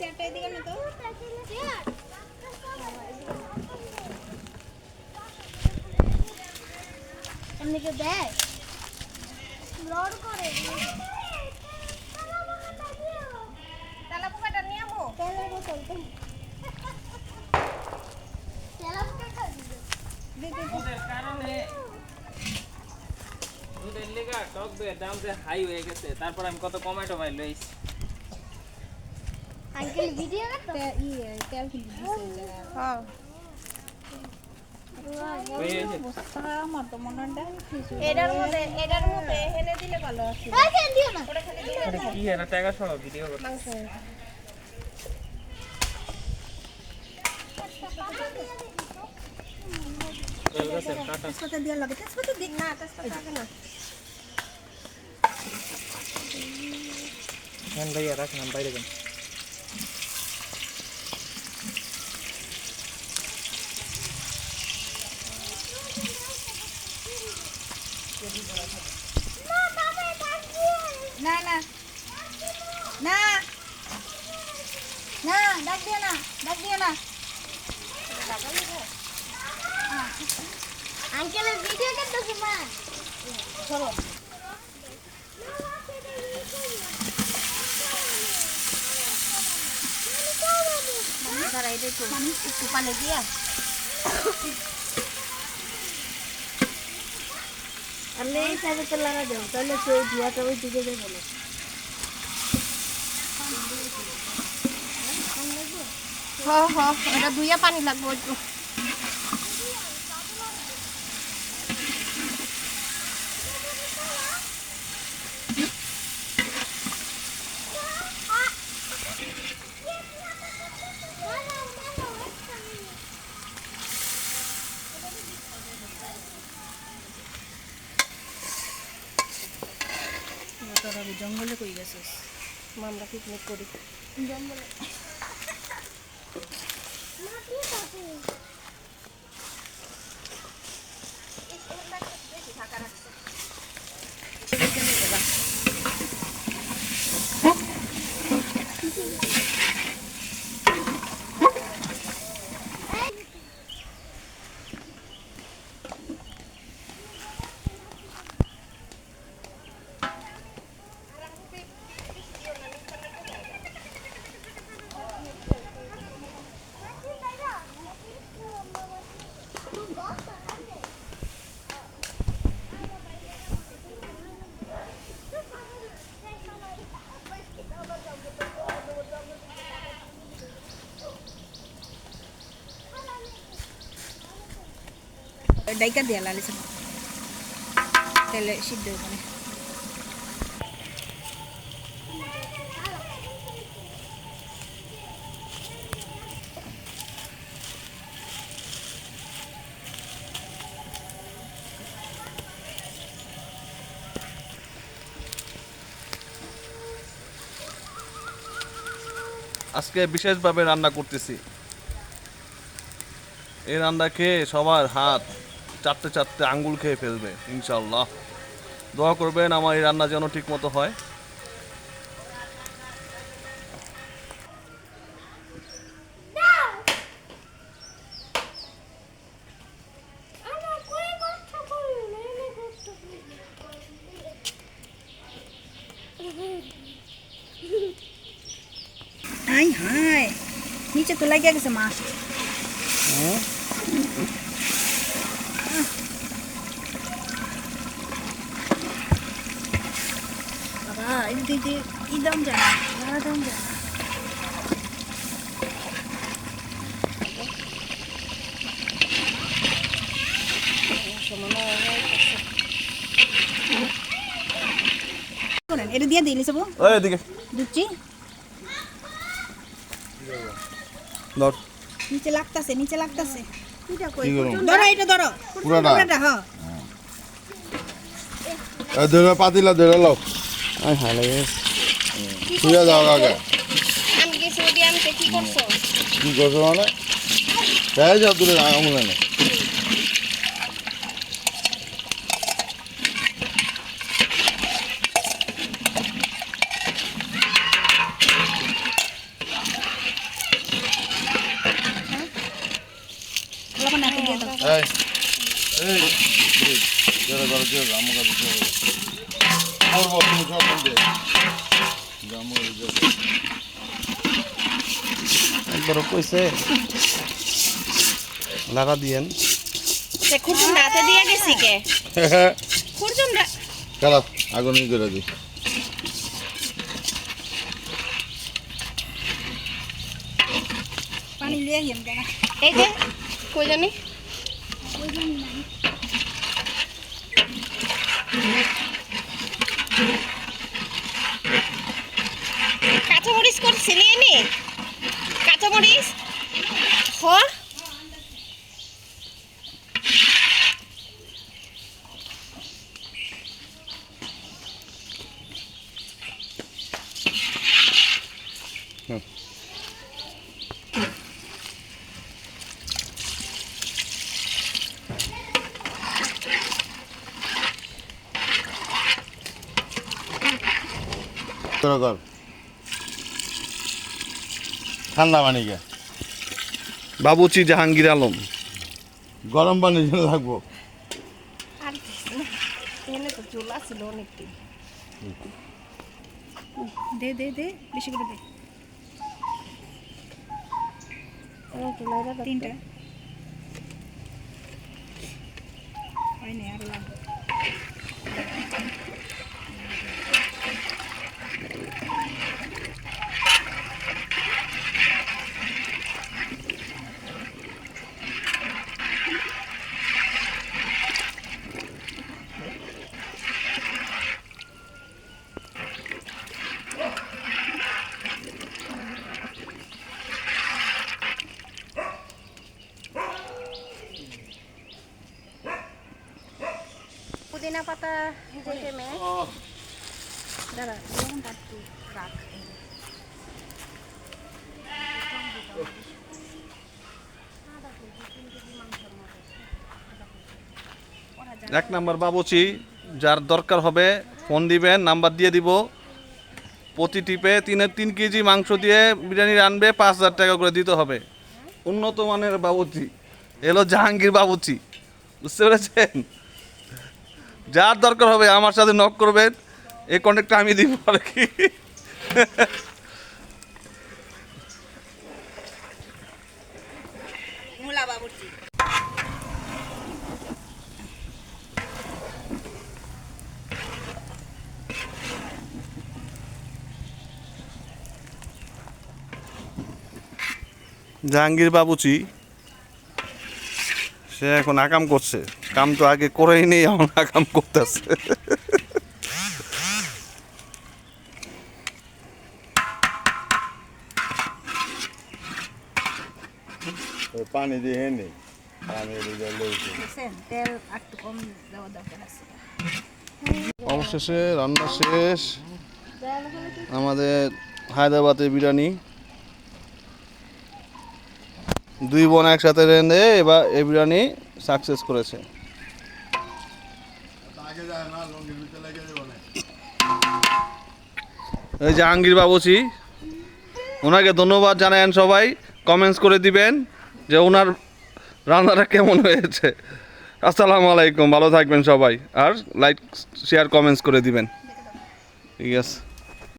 চেয়ারটা এদিকে না তো এমনিকে দেয় লড় করে তালা পোকাটা নিয়ে আমো তেলের বোতল তো তেলা পোকাটা দিবে দুধের কারণে দুধের লেগা টক দইয়ের দাম যে হাই হয়ে গেছে তারপর আমি কত কমাই টমাই লইছি আঙ্কেল ভিডিও করতো তেল কিন্তু দিছে হ্যাঁ গেছে বস্তা আমার তো। ডাল কিছু এটার মধ্যে এটার মধ্যে হেলে দিলে ভালো আছে এই কেন দিও না ওটা খালি কি এটা টাকা সহ ভিডিও করতে মাংস তেল গাছের কাটা তেজপাতা দিয়ে লাগে তেজপাতা দিক না তেজপাতা থাকে না হ্যাঁ ভাইয়া রাখেন আমি বাইরে যান না না না না ডাক দিও না ডাক দিও না আঙ্কেলের ভিডিও করতেছে মা চলো। তারা এটা একটু একটু পানি দিয়া। আপনি এই সাইডে তো লাগা দাও তাহলে তো ওই ধোয়াটা ওই দিকে যাবে না। হ হ এটা ধুইয়া পানি লাগবে একটু জঙ্গলে কই গেছিস? আমরা পিকনিক করি। ডাইকা দিয়া লালিস তেলে সিদ্ধ ওখানে আজকে বিশেষভাবে রান্না করতেছি। এই রান্না খেয়ে সবার হাত চারটে চারটে আঙ্গুল খেয়ে ফেলবে ইনশাল্লাহ দোয়া করবেন আমার এই রান্না যেন ঠিক মতো হয়। হাই হাই। নিচে তো লাগিয়ে গেছে মাছ। বাবা এই দিদি ইদম যায় না ইদম যায় এটা দিয়ে দিলি সব ওই এদিকে দুচ্ছি ধর নিচে লাগতাছে নিচে লাগতাছে কি ধরো এটা ধরো পুরাটা? পুরাটা হ্যাঁ ধরে পাতিলা ধরে লো আয় হায় লাগে শুয়ে যাও আগে আমি গেছি ওটি আমি কি করছ কি করছ মানে তাই যাও দূরে আমলে না দাও এই এই জোরে জোরে করো, জোরে করব তুমি কইছে লাগা দিয়েন। খুরজুম রাতে দিয়ে গেছি কে? খুরজুম খারাপ আগুন করে দিই। পানি লিয়ে গেম এই যে কই জানি? করছিলি নি? কাঁচামরিচ? জোরে কর। ঠান্ডা পানি কে বাবুচি জাহাঙ্গীর আলম। গরম পানি যেন লাগবো। আর এখানে তো চুলা ছিল অনেকটি। দে দে দে বেশি করে দে। তিনটা। হয়নি আরও লাগবে পুদিনা পাতা দাঁড়া রাখ। এক নাম্বার বাবুচি যার দরকার হবে ফোন দিবেন নাম্বার দিয়ে দিব। প্রতি টিপে তিনের তিন কেজি মাংস দিয়ে বিরিয়ানি রানবে পাঁচ হাজার টাকা করে দিতে হবে। উন্নত মানের বাবুচি। এলো জাহাঙ্গীর বাবুচি। বুঝতে পেরেছেন? যার দরকার হবে আমার সাথে নক করবেন এই কন্ট্যাক্টটা আমি দিব আর কি। জাহাঙ্গীর বাবুচি সে এখন আকাম করছে। কাম তো আগে করেই নেই এখন আকাম করতেছে। পানি দিয়ে নেই পানি অবশেষে রান্না শেষ। আমাদের হায়দ্রাবাদের বিরিয়ানি। দুই বোন একসাথে রেঁধে এবার এই বিরিয়ানি সাকসেস করেছে। এই জাহাঙ্গীর বাবুচি, ওনাকে ধন্যবাদ জানায়েন সবাই। কমেন্টস করে দিবেন যে ওনার রান্নাটা কেমন হয়েছে। আসসালামু আলাইকুম, ভালো থাকবেন সবাই। আর লাইক শেয়ার কমেন্টস করে দিবেন। ঠিক আছে।